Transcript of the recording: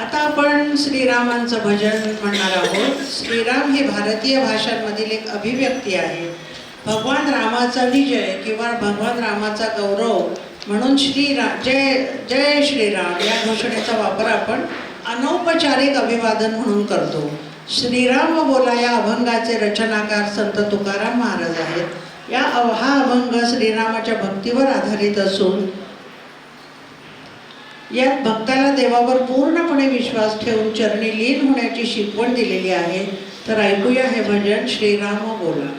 आता आपण श्रीरामांचं भजन म्हणणार आहोत. श्रीराम ही भारतीय भाषांमधील एक अभिव्यक्ती आहे. भगवान रामाचा विजय किंवा भगवान रामाचा गौरव म्हणून श्रीराम जय जय श्रीराम या घोषणेचा वापर आपण अनौपचारिक अभिवादन म्हणून करतो. श्रीराम बोला या अभंगाचे रचनाकार संत तुकाराम महाराज आहेत. या अव- हा अभंग श्रीरामाच्या भक्तीवर आधारित असून यात भक्ताला देवावर पूर्णपणे विश्वास ठेवून चरणी लीन होण्याची शिकवण दिलेली आहे. तर ऐकूया हे भजन श्रीराम बोला.